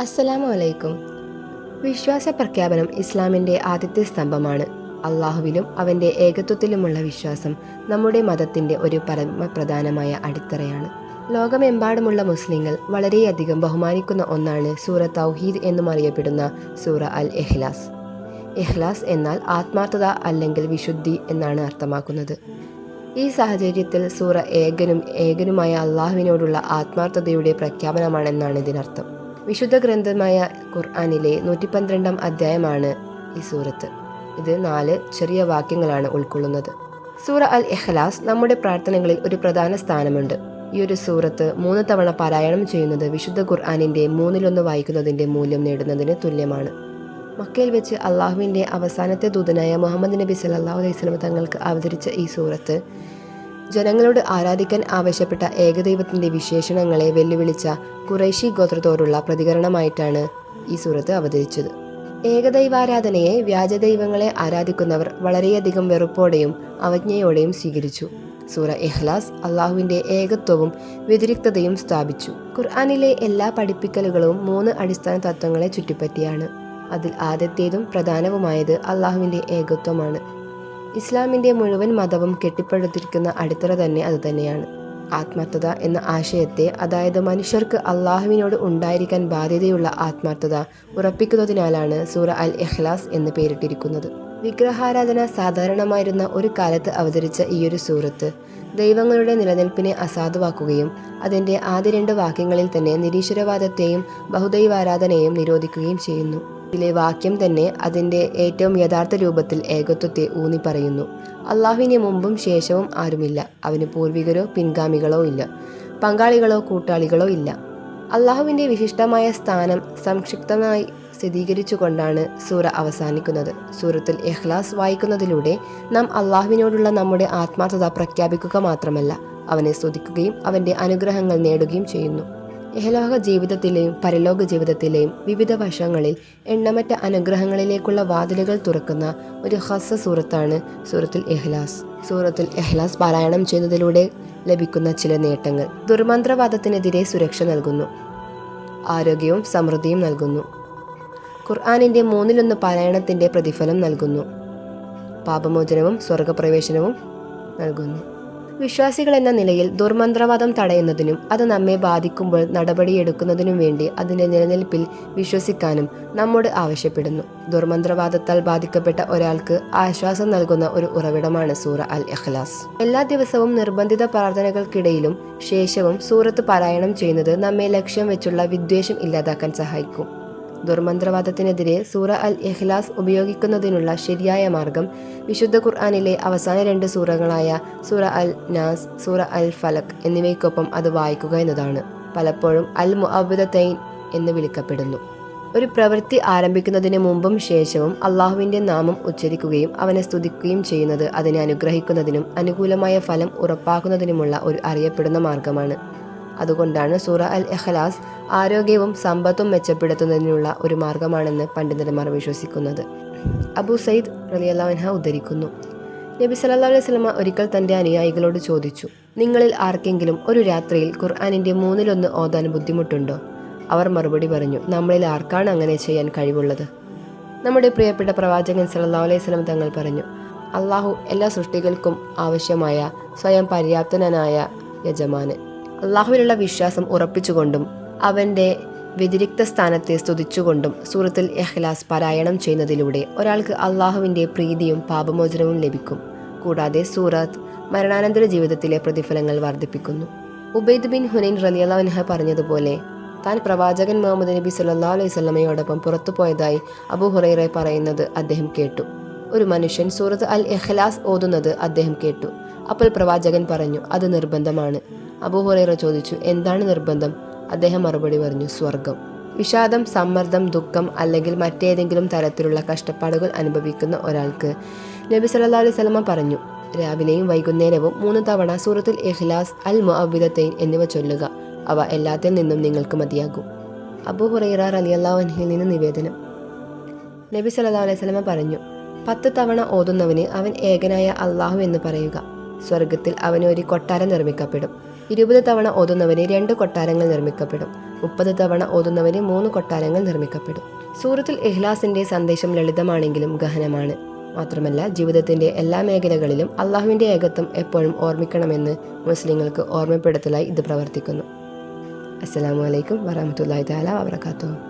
അസ്സലാമു അലൈക്കും വിശ്വാസ പ്രഖ്യാപനം ഇസ്ലാമിന്റെ ആദ്യത്തെ സ്തംഭമാണ്. അള്ളാഹുവിലും അവന്റെ ഏകത്വത്തിലുമുള്ള വിശ്വാസം നമ്മുടെ മതത്തിന്റെ ഒരു പരമപ്രധാനമായ അടിത്തറയാണ്. ലോകമെമ്പാടുമുള്ള മുസ്ലിങ്ങൾ വളരെയധികം ബഹുമാനിക്കുന്ന ഒന്നാണ് സൂറ തൗഹീദ് എന്നും അറിയപ്പെടുന്ന സൂറ അൽ എഹ്ലാസ് എഹ്ലാസ് എന്നാൽ ആത്മാർത്ഥത അല്ലെങ്കിൽ വിശുദ്ധി എന്നാണ് അർത്ഥമാക്കുന്നത്. ഈ സാഹചര്യത്തിൽ സൂറ ഏകനും ഏകനുമായ അള്ളാഹുവിനോടുള്ള ആത്മാർത്ഥതയുടെ പ്രഖ്യാപനമാണെന്നാണ് ഇതിനർത്ഥം. വിശുദ്ധ ഗ്രന്ഥമായ ഖുർആാനിലെ നൂറ്റി പന്ത്രണ്ടാം അധ്യായമാണ് ഈ സൂറത്ത്. ഇത് നാല് ചെറിയ വാക്യങ്ങളാണ് ഉൾക്കൊള്ളുന്നത്. സൂറ അൽ എഹ്ലാസ് നമ്മുടെ പ്രാർത്ഥനകളിൽ ഒരു പ്രധാന സ്ഥാനമുണ്ട്. ഈ ഒരു സൂറത്ത് മൂന്ന് തവണ പാരായണം ചെയ്യുന്നത് വിശുദ്ധ ഖുർആാനിന്റെ മൂന്നിലൊന്ന് വായിക്കുന്നതിന്റെ മൂല്യം നേടുന്നതിന് തുല്യമാണ്. മക്കയിൽ വെച്ച് അള്ളാഹുവിന്റെ അവസാനത്തെ ദൂതനായ മുഹമ്മദ് നബി സല്ലല്ലാഹു അലൈഹി വസല്ലം തങ്ങൾക്ക് അവതരിച്ച ഈ സൂറത്ത് ജനങ്ങളോട് ആരാധിക്കാൻ ആവശ്യപ്പെട്ട ഏകദൈവത്തിന്റെ വിശേഷണങ്ങളെ വെല്ലുവിളിച്ച കുറേശി ഗോത്രത്തോടുള്ള പ്രതികരണമായിട്ടാണ് ഈ സുഹൃത്ത് അവതരിച്ചത്. ഏകദൈവാരാധനയെ വ്യാജദൈവങ്ങളെ ആരാധിക്കുന്നവർ വളരെയധികം വെറുപ്പോടെയും അവജ്ഞയോടെയും സ്വീകരിച്ചു. സൂറ ഇഖ്ലാസ് അള്ളാഹുവിന്റെ ഏകത്വവും വ്യതിരിക്തതയും സ്ഥാപിച്ചു. ഖുർആാനിലെ എല്ലാ പഠിപ്പിക്കലുകളും മൂന്ന് അടിസ്ഥാന തത്വങ്ങളെ ചുറ്റിപ്പറ്റിയാണ്. അതിൽ ആദ്യത്തേതും പ്രധാനവുമായത് അള്ളാഹുവിന്റെ ഏകത്വമാണ്. ഇസ്ലാമിന്റെ മുഴുവൻ മതവും കെട്ടിപ്പടുത്തിരിക്കുന്ന അടിത്തറ തന്നെ അതുതന്നെയാണ്. ആത്മാർത്ഥത എന്ന ആശയത്തെ അതായത് മനുഷ്യർക്ക് അള്ളാഹുവിനോട് ഉണ്ടായിരിക്കാൻ ബാധ്യതയുള്ള ആത്മാർത്ഥത ഉറപ്പിക്കുന്നതിനാലാണ് സൂറ അൽ എഹ്ലാസ് എന്ന് പേരിട്ടിരിക്കുന്നത്. വിഗ്രഹാരാധന സാധാരണമായിരുന്ന ഒരു കാലത്ത് അവതരിച്ച ഈയൊരു സൂറത്ത് ദൈവങ്ങളുടെ നിലനിൽപ്പിനെ അസാധുവാക്കുകയും അതിന്റെ ആദ്യ രണ്ട് വാക്യങ്ങളിൽ തന്നെ നിരീശ്വരവാദത്തെയും ബഹുദൈവാരാധനയെയും നിരോധിക്കുകയും ചെയ്യുന്നു. ഇതിലെ വാക്യം തന്നെ അതിന്റെ ഏറ്റവും യഥാർത്ഥ രൂപത്തിൽ ഏകത്വത്തെ ഊന്നി പറയുന്നു. അള്ളാഹുവിന് മുമ്പും ശേഷവും ആരുമില്ല. അവന് പൂർവികരോ പിൻഗാമികളോ ഇല്ല. പങ്കാളികളോ കൂട്ടാളികളോ ഇല്ല. അള്ളാഹുവിന്റെ വിശിഷ്ടമായ സ്ഥാനം സംക്ഷിപ്തമായി സ്ഥിരീകരിച്ചുകൊണ്ടാണ് സൂറ അവസാനിക്കുന്നത്. സൂറത്തിൽ എഹ്ലാസ് വായിക്കുന്നതിലൂടെ നാം അള്ളാഹുവിനോടുള്ള നമ്മുടെ ആത്മാർത്ഥത പ്രഖ്യാപിക്കുക മാത്രമല്ല അവനെ സ്തുതിക്കുകയും അവന്റെ അനുഗ്രഹങ്ങൾ നേടുകയും ചെയ്യുന്നു. ഇഹലോക ജീവിതത്തിലെയും പരലോക ജീവിതത്തിലെയും വിവിധ വശങ്ങളിൽ എണ്ണമറ്റ അനുഗ്രഹങ്ങളിലേക്കുള്ള വാതിലുകൾ തുറക്കുന്ന ഒരു ഹസ സൂറത്താണ് സൂറത്തുൽ എഹ്ലാസ് സൂറത്തുൽ എഹ്ലാസ് പാരായണം ചെയ്യുന്നതിലൂടെ ലഭിക്കുന്ന ചില നേട്ടങ്ങൾ. ദുർമന്ത്രവാദത്തിനെതിരെ സുരക്ഷ നൽകുന്നു. ആരോഗ്യവും സമൃദ്ധിയും നൽകുന്നു. ഖുർആാനിന്റെ മൂന്നിലൊന്ന് പാരായണത്തിന്റെ പ്രതിഫലം നൽകുന്നു. പാപമോചനവും സ്വർഗപ്രവേശനവും നൽകുന്നു. വിശ്വാസികൾ എന്ന നിലയിൽ ദുർമന്ത്രവാദം തടയുന്നതിനും അത് നമ്മെ ബാധിക്കുമ്പോൾ നടപടിയെടുക്കുന്നതിനും വേണ്ടി അതിന്റെ നിലനിൽപ്പിൽ വിശ്വസിക്കാനും നമ്മോട് ആവശ്യപ്പെടുന്നു. ദുർമന്ത്രവാദത്താൽ ബാധിക്കപ്പെട്ട ഒരാൾക്ക് ആശ്വാസം നൽകുന്ന ഒരു ഉറവിടമാണ് സൂറ അൽ ഇഖ്ലാസ്. എല്ലാ ദിവസവും നിർബന്ധിത പ്രാർത്ഥനകൾക്കിടയിലും ശേഷവും സൂറത്ത് പാരായണം ചെയ്യുന്നത് നമ്മെ ലക്ഷ്യം വെച്ചുള്ള വിദ്വേഷം ഇല്ലാതാക്കാൻ സഹായിക്കും. ദുർമന്ത്രവാദത്തിനെതിരെ സൂറ അൽ എഹ്ലാസ് ഉപയോഗിക്കുന്നതിനുള്ള ശരിയായ മാർഗം വിശുദ്ധ ഖുർആാനിലെ അവസാന രണ്ട് സൂറകളായ സൂറ അൽ നാസ് സൂറ അൽ ഫലക് എന്നിവയ്ക്കൊപ്പം അത് വായിക്കുക എന്നതാണ്. പലപ്പോഴും അൽ മുഅബുദത്തൈൻ എന്ന് വിളിക്കപ്പെടുന്നു. ഒരു പ്രവൃത്തി ആരംഭിക്കുന്നതിന് മുമ്പും ശേഷവും അള്ളാഹുവിന്റെ നാമം ഉച്ചരിക്കുകയും അവനെ സ്തുതിക്കുകയും ചെയ്യുന്നത് അതിനെ അനുഗ്രഹിക്കുന്നതിനും അനുകൂലമായ ഫലം ഉറപ്പാക്കുന്നതിനുമുള്ള ഒരു അറിയപ്പെടുന്ന മാർഗമാണ്. അതുകൊണ്ടാണ് സൂറ അൽ ഇഖ്ലാസ് ആരോഗ്യവും സമ്പത്തും മെച്ചപ്പെടുത്തുന്നതിനുള്ള ഒരു മാർഗമാണെന്ന് പണ്ഡിതന്മാർ വിശ്വസിക്കുന്നത്. അബു സയ്യിദ് റലിയല്ലാൻഹ ഉദ്ധരിക്കുന്നു. നബി സല്ലാ അലൈഹി സ്വലമ ഒരിക്കൽ തന്റെ അനുയായികളോട് ചോദിച്ചു നിങ്ങളിൽ ആർക്കെങ്കിലും ഒരു രാത്രിയിൽ ഖുർആാനിന്റെ മൂന്നിലൊന്ന് ഓതാൻ ബുദ്ധിമുട്ടുണ്ടോ? അവർ മറുപടി പറഞ്ഞു നമ്മളിൽ ആർക്കാണ് അങ്ങനെ ചെയ്യാൻ കഴിവുള്ളത്? നമ്മുടെ പ്രിയപ്പെട്ട പ്രവാചകൻ സല്ലാ അലൈഹി സ്വലം തങ്ങൾ പറഞ്ഞു അള്ളാഹു എല്ലാ സൃഷ്ടികൾക്കും ആവശ്യമായ സ്വയം പര്യാപ്തനായ യജമാനൻ. അള്ളാഹുവിലുള്ള വിശ്വാസം ഉറപ്പിച്ചുകൊണ്ടും അവന്റെ വ്യതിരിക്ത സ്ഥാനത്തെ സ്തുതിച്ചുകൊണ്ടും സൂറത്തിൽ എഹ്ലാസ് പാരായണം ചെയ്യുന്നതിലൂടെ ഒരാൾക്ക് അള്ളാഹുവിന്റെ പ്രീതിയും പാപമോചനവും ലഭിക്കും. കൂടാതെ സൂറത്ത് മരണാനന്തര ജീവിതത്തിലെ പ്രതിഫലങ്ങൾ വർദ്ധിപ്പിക്കുന്നു. ഉബൈദ് ബിൻ ഹുനൈൻ റലിയല്ലാൻഹ പറഞ്ഞതുപോലെ താൻ പ്രവാചകൻ മുഹമ്മദ് നബി സല്ലാ അലൈഹി സ്വലമയോടൊപ്പം പുറത്തു പോയതായി അബു ഹുറൈറെ പറയുന്നത് അദ്ദേഹം കേട്ടു. ഒരു മനുഷ്യൻ സൂറത്ത് അൽ എഹ്ലാസ് ഓതുന്നത് അദ്ദേഹം കേട്ടു. അപ്പോൾ പ്രവാചകൻ പറഞ്ഞു അത് നിർബന്ധമാണ്. അബൂഹുറൈറ ചോദിച്ചു എന്താണ് നിർബന്ധം? അദ്ദേഹം മറുപടി പറഞ്ഞു സ്വർഗം. വിഷാദം സമ്മർദ്ദം ദുഃഖം അല്ലെങ്കിൽ മറ്റേതെങ്കിലും തരത്തിലുള്ള കഷ്ടപ്പാടുകൾ അനുഭവിക്കുന്ന ഒരാൾക്ക് നബി സല്ലാ അലൈഹി സ്വലമ പറഞ്ഞു രാവിലെയും വൈകുന്നേരവും മൂന്ന് തവണ സൂറത്തിൽ ഇഖ്ലാസ് അൽ മുഅവിദത്തൈൻ എന്നിവ ചൊല്ലുക. അവ എല്ലാത്തിൽ നിന്നും നിങ്ങൾക്ക് മതിയാകും. അബു ഹുറൈറ റലിയല്ലാഹുഹിൽ നിന്ന് നിവേദനം. നബി സല്ലാ അലൈഹി സ്വലമ പറഞ്ഞു പത്ത് തവണ ഓതുന്നവന് അവൻ ഏകനായ അള്ളാഹു എന്ന് പറയുക. സ്വർഗത്തിൽ അവന് ഒരു കൊട്ടാരം നിർമ്മിക്കപ്പെടും. ഇരുപത് തവണ ഓതുന്നവന് രണ്ട് കൊട്ടാരങ്ങൾ നിർമ്മിക്കപ്പെടും. മുപ്പത് തവണ ഓതുന്നവന് മൂന്ന് കൊട്ടാരങ്ങൾ നിർമ്മിക്കപ്പെടും. സൂറത്തിൽ ഇഹ്ലാസിന്റെ സന്ദേശം ലളിതമാണെങ്കിലും ഗഹനമാണ്. മാത്രമല്ല ജീവിതത്തിന്റെ എല്ലാ മേഖലകളിലും അള്ളാഹുവിന്റെ ഏകത്വം എപ്പോഴും ഓർമ്മിക്കണമെന്ന് മുസ്ലിങ്ങൾക്ക് ഓർമ്മപ്പെടുത്തലായി ഇത് പ്രവർത്തിക്കുന്നു. അസ്സലാമു അലൈക്കും വറഹമത്തല്ലാഹി തആല വബറകാതുഹു.